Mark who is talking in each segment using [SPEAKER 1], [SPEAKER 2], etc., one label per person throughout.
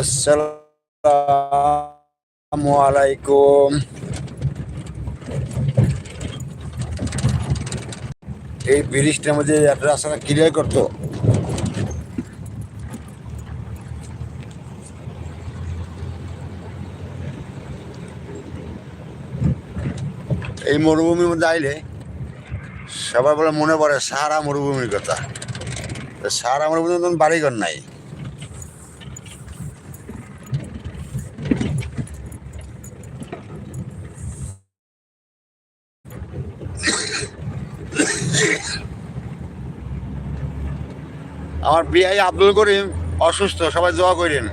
[SPEAKER 1] আসসালামু আলাইকুম। এই ব্রিজটার মধ্যে রাস্তাটা ক্লিয়ার করতো। এই মরুভূমির মধ্যে আইলে সবার বলে মনে পড়ে সারা মরুভূমির কথা। সারা মতন বাড়িঘর নাই। আমার বিআই আব্দুল করিম অসুস্থ সবাই দোয়া করেন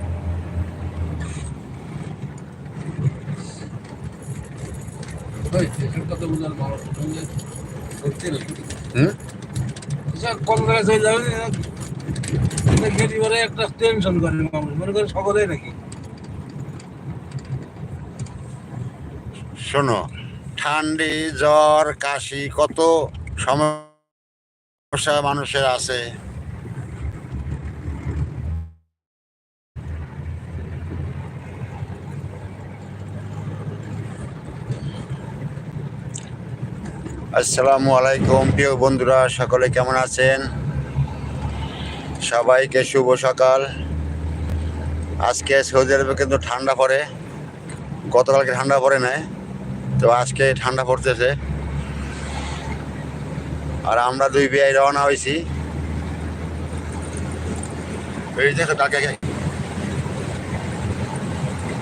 [SPEAKER 2] যাবে একটা টেনশন করে মানুষ মনে করে সকলে নাকি?
[SPEAKER 1] শোনো ঠান্ডি, জ্বর, কাশি, কত সমস্যা মানুষের আছে। আসসালামু আলাইকুম, প্রিয় বন্ধুরা, সকলে কেমন আছেন? সবাইকে শুভ সকাল। আজকে সৌদি আরবে কিন্তু ঠান্ডা পড়ে। গতকালকে ঠান্ডা পড়ে নাই। তো আজকে ঠান্ডা পড়তেছে। আর আমরা দুই বিয়ে রওনা হয়েছি। এই দেখো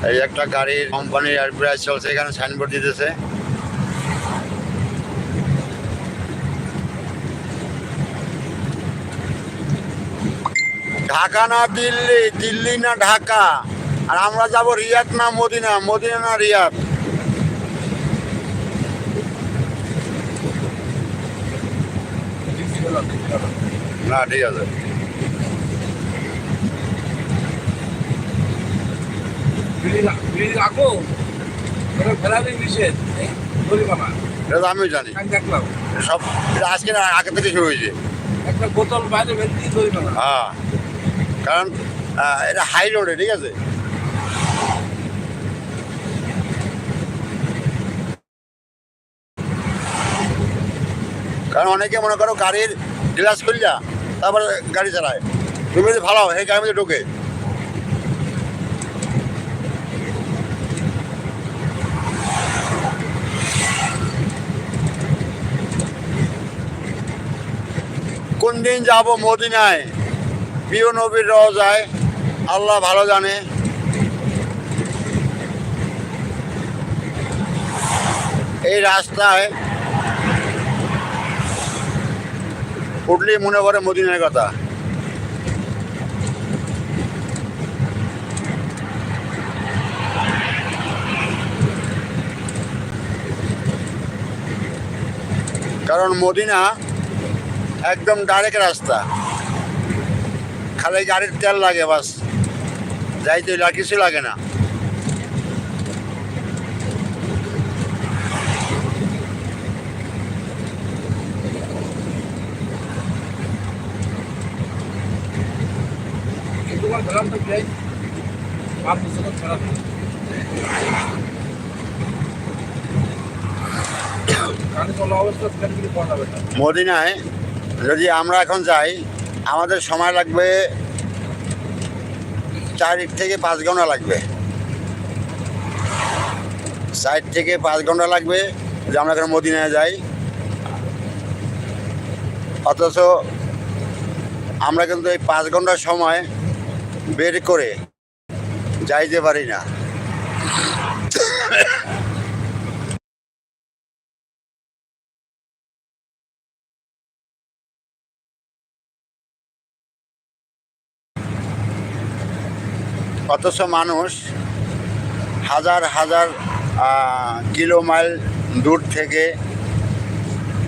[SPEAKER 1] এই একটা গাড়ির কোম্পানির এয়ারপ্রাইস চলছে, এখানে সাইনবোর্ড দিতেছে। ঢাকা না দিল্লি? দিল্লি না ঢাকা? আর আমরা যাব রিয়াদ না মদিনা? মদিনা না রিয়াদ না ঠিক আছে
[SPEAKER 2] বিড়ি রা- বিড়ি রাখো ওটা ফেরালে নিষেধ এই,
[SPEAKER 1] তো আমিও জানি।
[SPEAKER 2] আমি দেখলাম
[SPEAKER 1] সব আজকে আগে থেকে শুরু হয়েছে।
[SPEAKER 2] একটা বোতল বাইরে
[SPEAKER 1] হ্যাঁ। কারণ এটা হাই রোডে ঠিক আছে? কারণ অনেকে মনে করো গাড়ির গ্লাস খুললা তারপরে গাড়ি চালায়। তুমি যদি ভালো এই গাড়ির মধ্যে ঢোকে। কোন দিন যাব মদিনায়? প্রিয় নবীর রওজায়, আল্লাহ ভালো জানে। এই রাস্তায় উঠলেই মনে করে মদিনার কথা। কারণ মদিনা একদম ডাইরেক্ট রাস্তা। খালি গাড়ির তেল লাগে বাস। যাইতে কিছু লাগে না। মদিনায় যদি আমরা এখন যাই, আমাদের সময় লাগবে চার থেকে পাঁচ ঘণ্টা লাগবে। চার থেকে পাঁচ ঘণ্টা লাগবে যে আমরা এখন মদিনায় যাই। অথচ আমরা কিন্তু এই পাঁচ ঘণ্টার সময় বের করে যাইতে পারি না। অথচ মানুষ হাজার হাজার কিলো মাইল দূর থেকে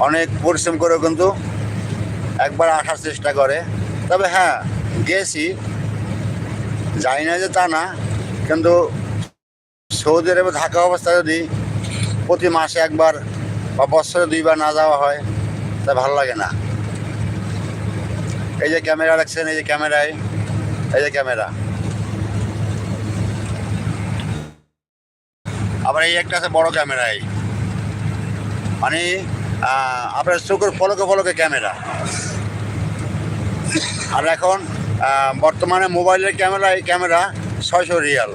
[SPEAKER 1] অনেক পরিশ্রম করে কিন্তু একবার আসার চেষ্টা করে। তবে হ্যাঁ গেছি। জানি না যে তা না, কিন্তু সৌদি আরবে থাকা অবস্থায় যদি প্রতি মাসে একবার বা বছরে দুইবার না যাওয়া হয়, তা ভালো লাগে না। এই যে ক্যামেরা রাখছেন এই যে ক্যামেরায়, এই যে ক্যামেরা। আবার এই একটা আছে বড় ক্যামেরায়। মানে আপনার চোখের ফলকে ফলকে ক্যামেরা। আর এখন বর্তমানে মোবাইলের ক্যামেরা, এই ক্যামেরা ছয়শো রিয়াল।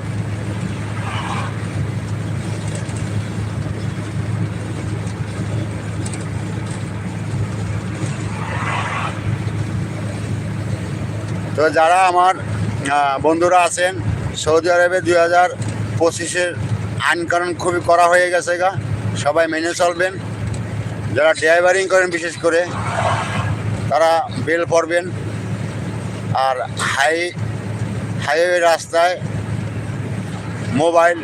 [SPEAKER 1] তো যারা আমার বন্ধুরা আছেন, সৌদি আরবে দুই হাজার পঁচিশের আইনকানুন খুবই করা হয়ে গেছে গা, সবাই মেনে চলবেন। যারা ড্রাইভারিং করেন, বিশেষ করে, তারা বেল পড়বেন আর হাই, হাইওয়ে রাস্তায় মোবাইল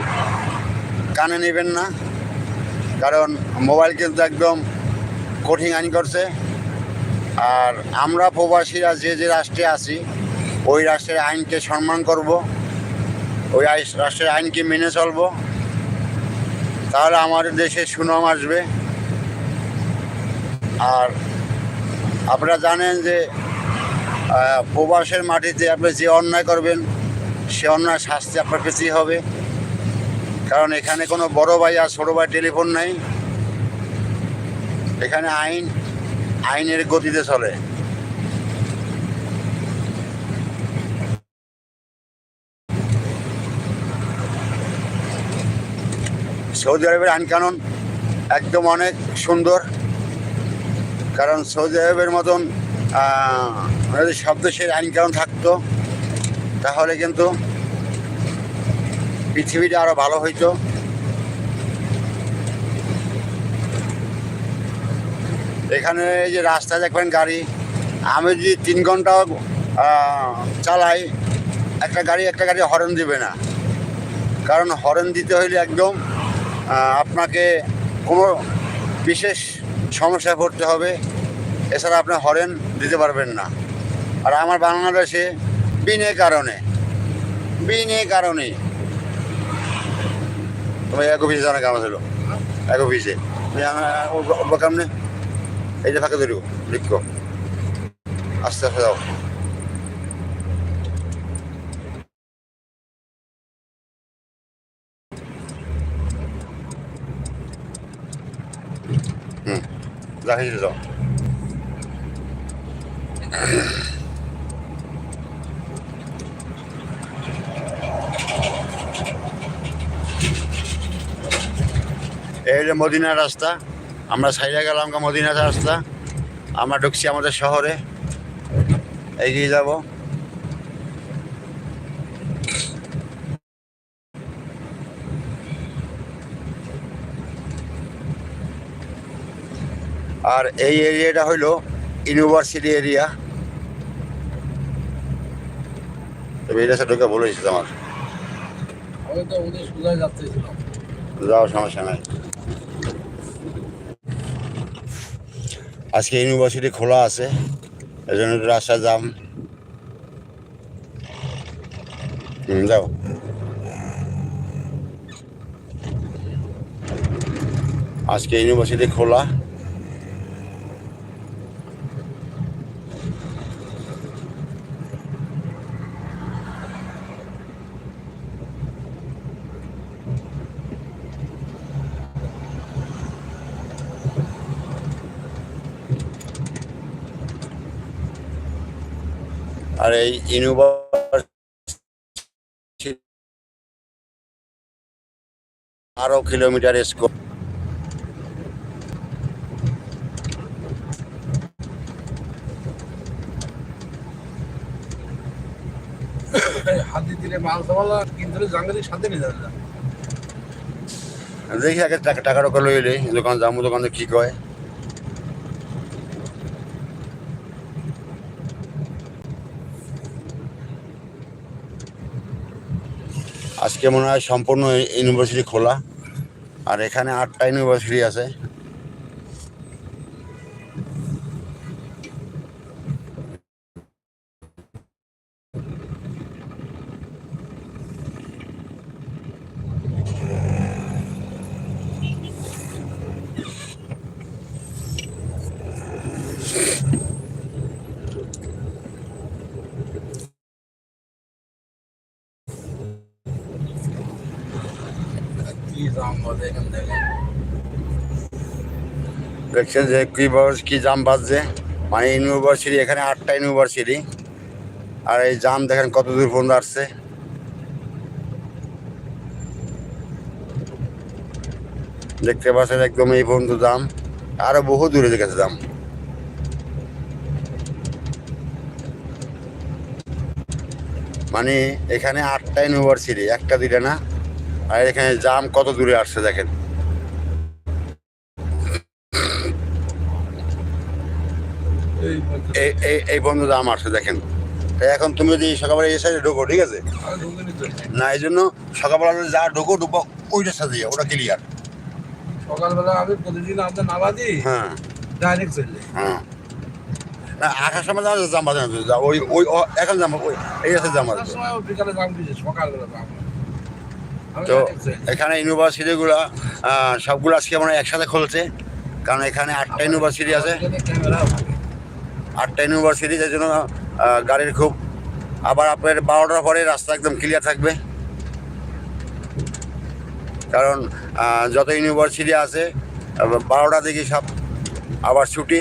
[SPEAKER 1] কানে নেবেন না, কারণ মোবাইল কিন্তু একদম কঠিন আইন করছে। আর আমরা প্রবাসীরা যে যে রাষ্ট্রে আছি, ওই রাষ্ট্রের আইনকে সম্মান করব, ওই রাষ্ট্রের আইনকে মেনে চলব। তাহলে আমাদের দেশে সুনাম আসবে। আর আপনারা জানেন যে প্রবাসের মাটিতে আপনি যে অন্যায় করবেন, সে অন্যায় শাস্তি আপনার পেতেই হবে। কারণ এখানে কোনো বড় ভাই আর ছোটো ভাই টেলিফোন নাই। এখানে আইন, আইনের গতিতে চলে। সৌদি আরবের আইন কানুন একদম অনেক সুন্দর। কারণ সৌদি আরবের মতন যদি সব দেশের আইন কানুন থাকতো, তাহলে কিন্তু পৃথিবীটা আরও ভালো হইতো। এখানে এই যে রাস্তায় দেখবেন গাড়ি, আমি যদি তিন ঘণ্টা চালাই, একটা গাড়ি একটা গাড়ি হর্ন দিবে না। কারণ হর্ন দিতে হইলে একদম আপনাকে কোনো বিশেষ সমস্যায় পড়তে হবে। এছাড়া আপনি হরেন দিতে পারবেন না। আর আমার বাংলাদেশে বিনে কারণে বিনে কারণে। তোমার এক অফিসে জানা কাম ছিল? এক অফিসে কামনে এই যে ফাঁকে ধরিব লিখ আস্তে আস্তে যাও। হুম রাখিস যাও। এই যে মদিনার রাস্তা, আমরা সাইডে গেলাম গা মদিনার রাস্তা, আমরা ঢুকছি আমাদের শহরে। এগিয়ে যাব। আর এই এরিয়াটা হইল ইউনিভার্সিটি এরিয়া। তবে এটা ঢুকে বলেছি তোমার।
[SPEAKER 2] আমি তো ওদের সোজা যাচ্ছিলাম
[SPEAKER 1] যাও সমস্যা নাই। আজকে ইউনিভার্সিটি খোলা আছে এই জন্য রাস্তা যাম। হুম, যাও। আজকে ইউনিভার্সিটি খোলা। আর এই ইউনিভার্সিটি আরও কিলোমিটার স্কোপ
[SPEAKER 2] হাতি দিলে মাল সামালা কিন্তু জাঙ্গালির সাথে নিয়ে যাবে
[SPEAKER 1] দেখি আগে টাকা টাকা টাকা লইলে দোকান যাব দোকানে কি কয়। আজকে মনে হয় সম্পূর্ণ ইউনিভার্সিটি খোলা। আর এখানে আটটা ইউনিভার্সিটি আছে। দেখছেন যে কি বয়স, কি জাম বাজছে? মানে ইউনিভার্সিটি, এখানে আটটা ইউনিভার্সিটি। আর এই জাম দেখেন কত দূর পর্যন্ত আসছে। দেখতে পাচ্ছেন একদম এই পর্যন্ত দাম আরও বহু দূরে গেছে দাম মানে এখানে আটটা ইউনিভার্সিটি, একটা দুইটা না? আর এখানে জাম কত দূরে আসছে দেখেন।
[SPEAKER 2] এই
[SPEAKER 1] বন্ধু দাম আসছে দেখেন। এখন তুমি যদি সকালবেলা এই সাইডে ঢোকো ঠিক আছে? না এই জন্য সকালবেলা যা ঢোকো ঢুকো ওইটার সাথে ওটা ক্লিয়ার
[SPEAKER 2] সকালবেলা আমি প্রতিদিন আপনার নামা দিই
[SPEAKER 1] হ্যাঁ।
[SPEAKER 2] ডাইরেক্ট চলে
[SPEAKER 1] হ্যাঁ। না আসার সময় জাম যা- ওই ওই এখন জাম ওই এই আছে জাম
[SPEAKER 2] বিকালে দাম দিয়েছে সকালবেলা আমি
[SPEAKER 1] তো। এখানে ইউনিভার্সিটিগুলো সবগুলো আজকে মানে একসাথে খুলছে কারণ এখানে আটটা ইউনিভার্সিটি আছে। আটটা ইউনিভার্সিটি যার জন্য গাড়ির খুব আবার আপনার বারোটার পরে রাস্তা একদম ক্লিয়ার থাকবে কারণ যত ইউনিভার্সিটি আছে বারোটা দিকে সব আবার ছুটি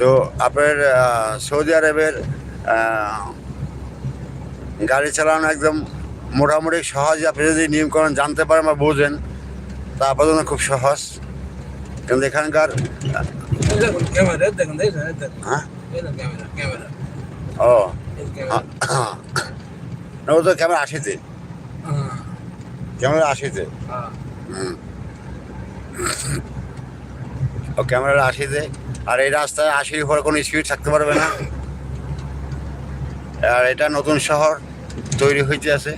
[SPEAKER 1] তো আপনার সৌদি আরবের গাড়ি চালানো একদম মোটামুটি সহজ। আপনি যদি নিয়মকরণ জানতে পারেন বা বোঝেন তা জন্য খুব সহজ। কিন্তু এখানকার হ্যাঁ? ও না, ও তো ক্যামেরা আসিতে
[SPEAKER 2] হ্যাঁ,
[SPEAKER 1] ক্যামেরা আসিতে
[SPEAKER 2] হ্যাঁ।
[SPEAKER 1] ও ক্যামেরা আসিতে আর এই রাস্তায় আশির উপর কোনো স্পিড থাকতে পারবে না। আর এটা নতুন শহর, তৈরি হইতে আছে।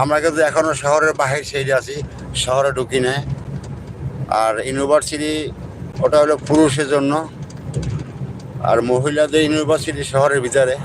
[SPEAKER 1] আমরা কিন্তু এখনও শহরের বাহির সাইডে আছি, শহরে ঢুকি না আর ইউনিভার্সিটি, ওটা হলো পুরুষের জন্য। আর মহিলাদের ইউনিভার্সিটি শহরের ভিতরে।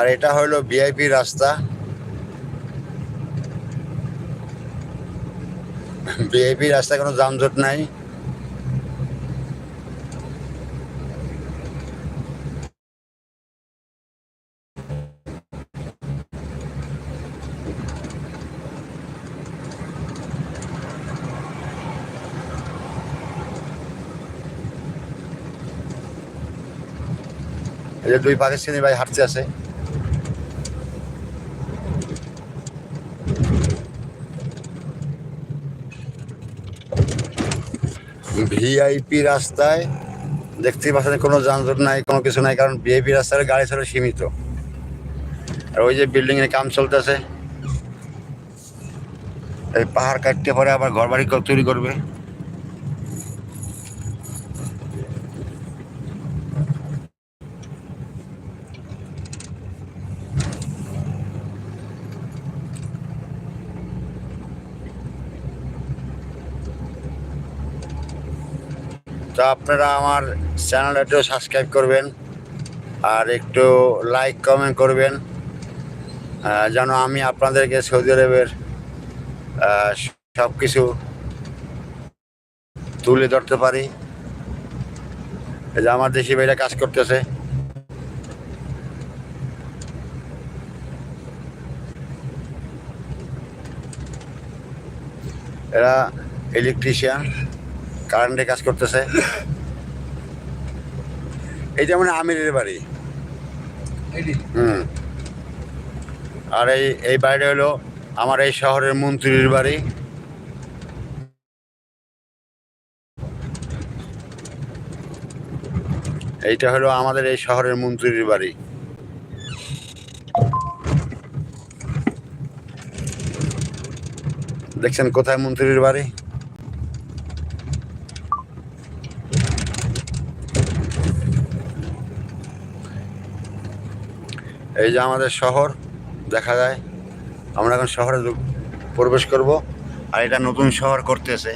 [SPEAKER 1] আর এটা হলো ভিআইপি রাস্তা। ভিআইপি রাস্তায় কোনো যানজট নাই। দুই পাকিস্তানি ভাই হাঁটতে আছে। ভিআইপি রাস্তায় দেখতে পাচ্ছেন কোনো যানজট নাই, কোনো কিছু নাই, কারণ ভিআইপি রাস্তায় গাড়ি ছিল সীমিত। আর ওই যে বিল্ডিং এর কাম চলতেছে। এই পাহাড় কাটতে পরে, আবার ঘর বাড়ি তৈরি করবে। তো আপনারা আমার চ্যানেলটা সাবস্ক্রাইব করবেন আর একটু লাইক কমেন্ট করবেন যেন আমি আপনাদেরকে সৌদি আরবের সব কিছু তুলে ধরতে পারি। যে আমার দেশি ভাইরা কাজ করতেছে। এরা ইলেকট্রিশিয়ান কারেন্টে কাজ করতেছে। এইটা মানে আমিরের বাড়ি। হুম। আর এই এই বাড়িটা হলো আমার এই শহরের মন্ত্রীর বাড়ি। এইটা হলো আমাদের এই শহরের মন্ত্রীর বাড়ি। দেখছেন কোথায় মন্ত্রীর বাড়ি? এই যে আমাদের শহর, দেখা যায়। আমরা এখন শহরে প্রবেশ করব। আর এটা নতুন শহর করতেছে।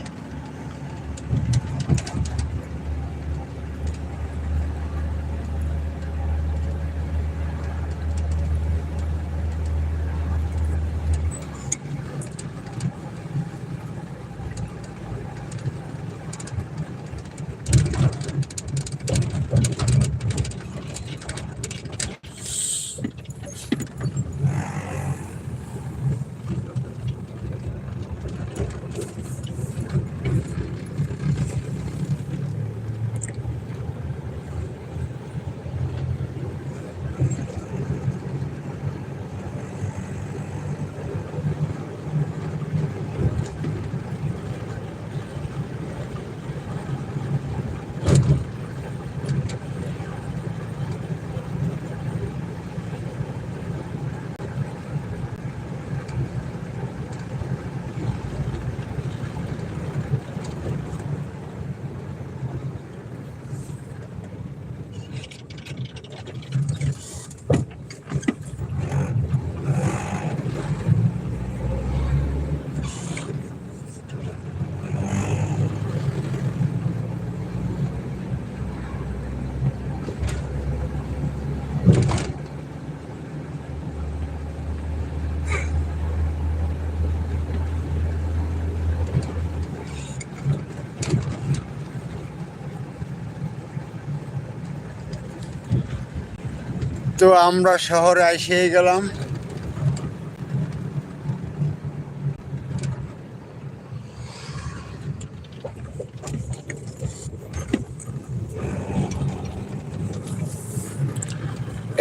[SPEAKER 1] তো আমরা শহরে এসে গেলাম।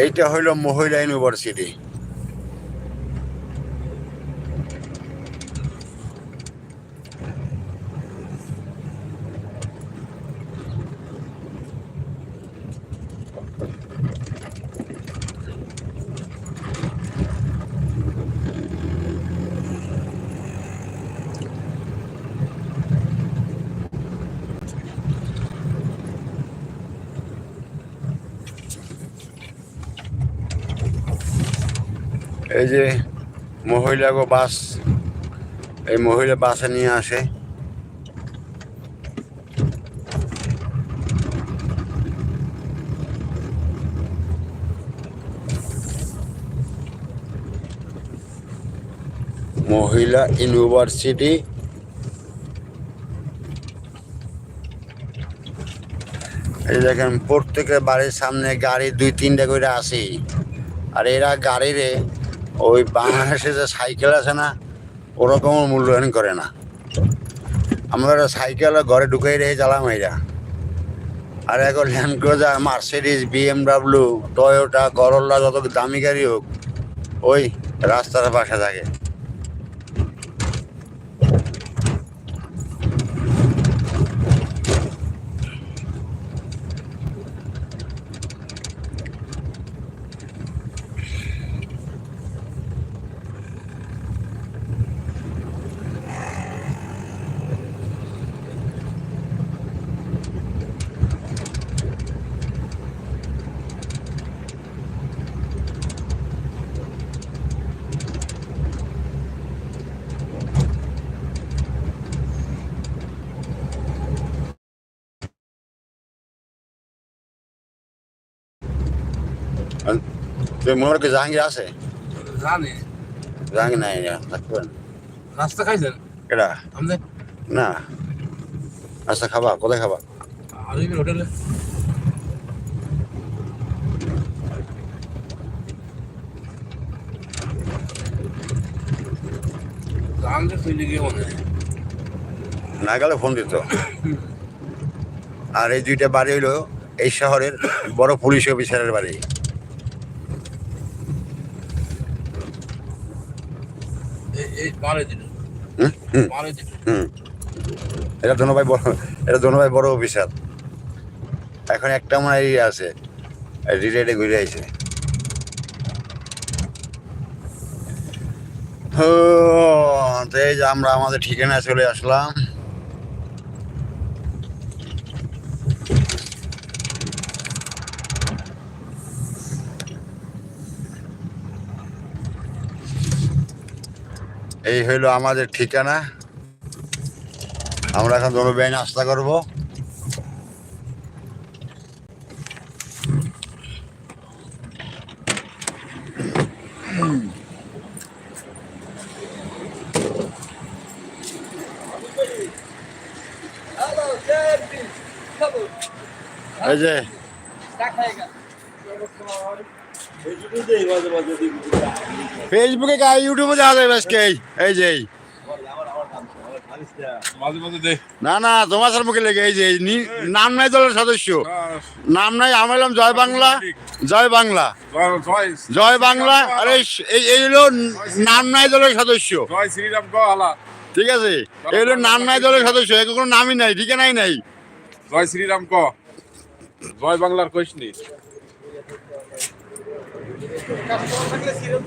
[SPEAKER 1] এইটা হইল মহিলা ইউনিভার্সিটি। এই যে মহিলা গো বাস, এই মহিলা বাসে নিয়ে আসে। মহিলা ইউনিভার্সিটি। এই দেখেন, প্রত্যেকের বাড়ির সামনে গাড়ি, দুই, তিনটা করে আসি। আর এরা গাড়িরে ওই বাংলাদেশে যে সাইকেল আছে না ওরকম মূল্যায়ন করে না। আমরা সাইকেল ঘরে ঢুকাই রেখে চালাম এরা আর এখন Land Cruiser Mercedes BMW Toyota Corolla যত দামি গাড়ি হোক, ওই রাস্তার পাশে থাকে। তুই মনে কি জাহাঙ্গীর আছে?
[SPEAKER 2] জানি
[SPEAKER 1] জাহাঙ্গীর নাই না থাকবেন
[SPEAKER 2] রাস্তা খাইছেন?
[SPEAKER 1] কেডা? না। আচ্ছা খাবা? কোথায় খাবা?
[SPEAKER 2] হোটেলে? চলে গিয়ে মনে
[SPEAKER 1] না গেলে ফোন দিত। আর এই দুইটা বাড়ি হইল এই শহরের বড় পুলিশ অফিসারের বাড়ি
[SPEAKER 2] এই এই মারে দিল
[SPEAKER 1] হুম হুম
[SPEAKER 2] মারে দিল
[SPEAKER 1] হুম এটা ধনভাই বড় এটা ধনভাই বড় অফিসার এখন একটা মনে হয় ইয়ে আছে। রিলেটে ঘুরে আইছে। তো এই যে আমরা আমাদের ঠিকানায় চলে আসলাম। এই হইল আমাদের ঠিকানা। আমরা এখন দোনো বেয়ে নাস্তা করব। এই যে। ফেসবুকে কা ইউটিউবে যাওয়া যাবে আজকে, এই- যে না না, তোমার সার মুখে লেগে, এই যে নাম নাই দলের সদস্য। নাম নাই, আমি হলাম জয় বাংলা জয় বাংলা।
[SPEAKER 3] জয়
[SPEAKER 1] বাংলা, আর, এই হলো নাম নাই দলের সদস্য। ঠিক আছে? এই হলো নাম নাই দলের সদস্য এর কোনো নামই নাই, ঠিকানাই নাই।
[SPEAKER 3] জয় শ্রীরাম ক। জয় বাংলার কইস Casi no.